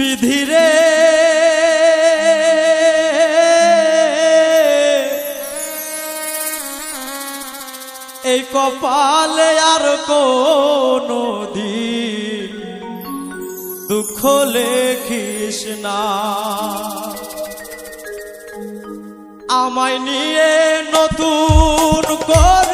বিধিরে এই কপালে আর কোন দিন দুঃখ লেখিস না। আমায় নিয়ে নতুন কর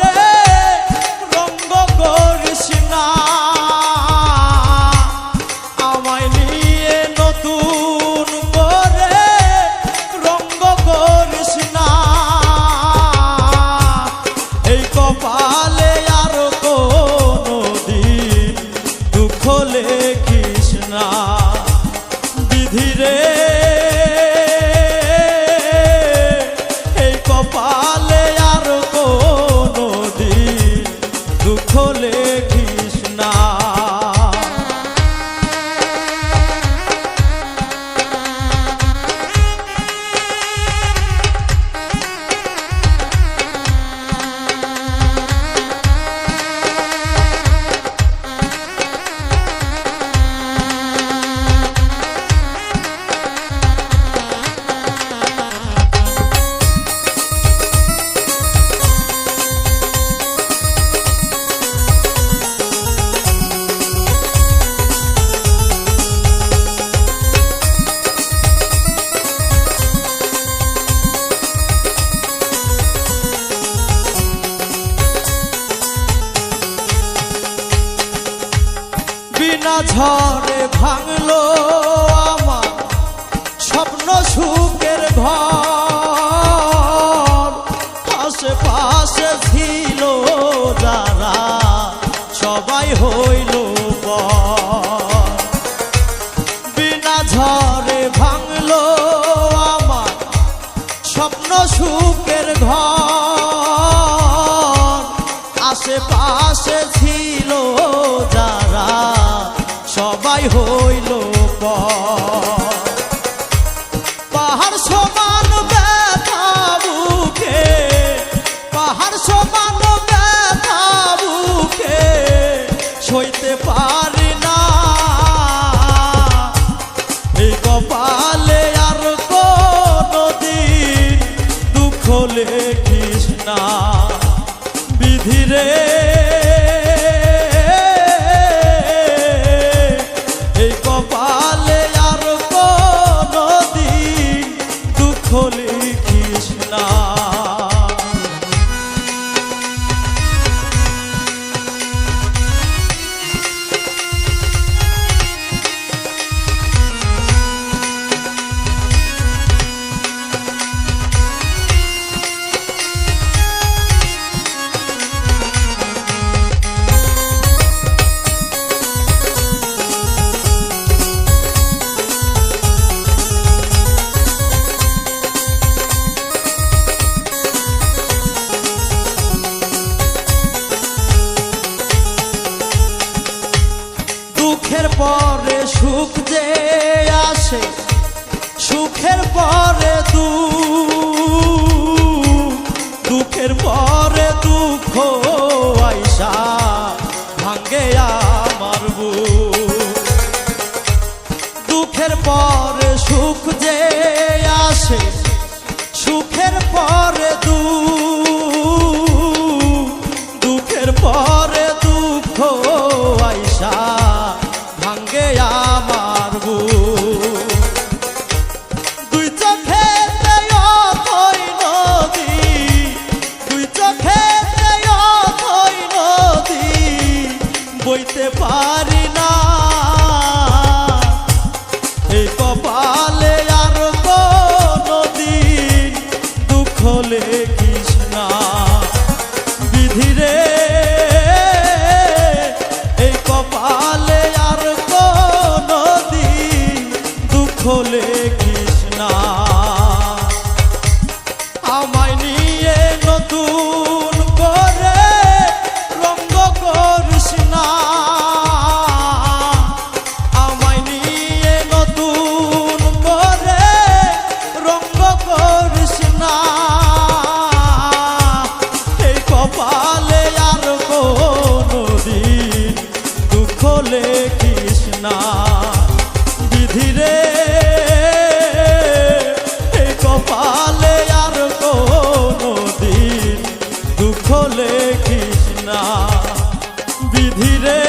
না ঝড়ে ভাঙলো আমার স্বপ্ন সুখের ঘর। আশেপাশে ছিল যারা সবাই হোক हो সুখ যে আসে, সুখের পরে দু দুঃখের পরে দুঃখ আইসা ভাঙ্গে আমার দুঃখের পরে সুখ যে আসে কপালে খোলে কৃষ্ণা বিধিরে কপালে আর কোনো দুখলে কৃষ্ণা লেখিস বিধিরে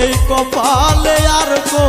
এই কপালে আর কো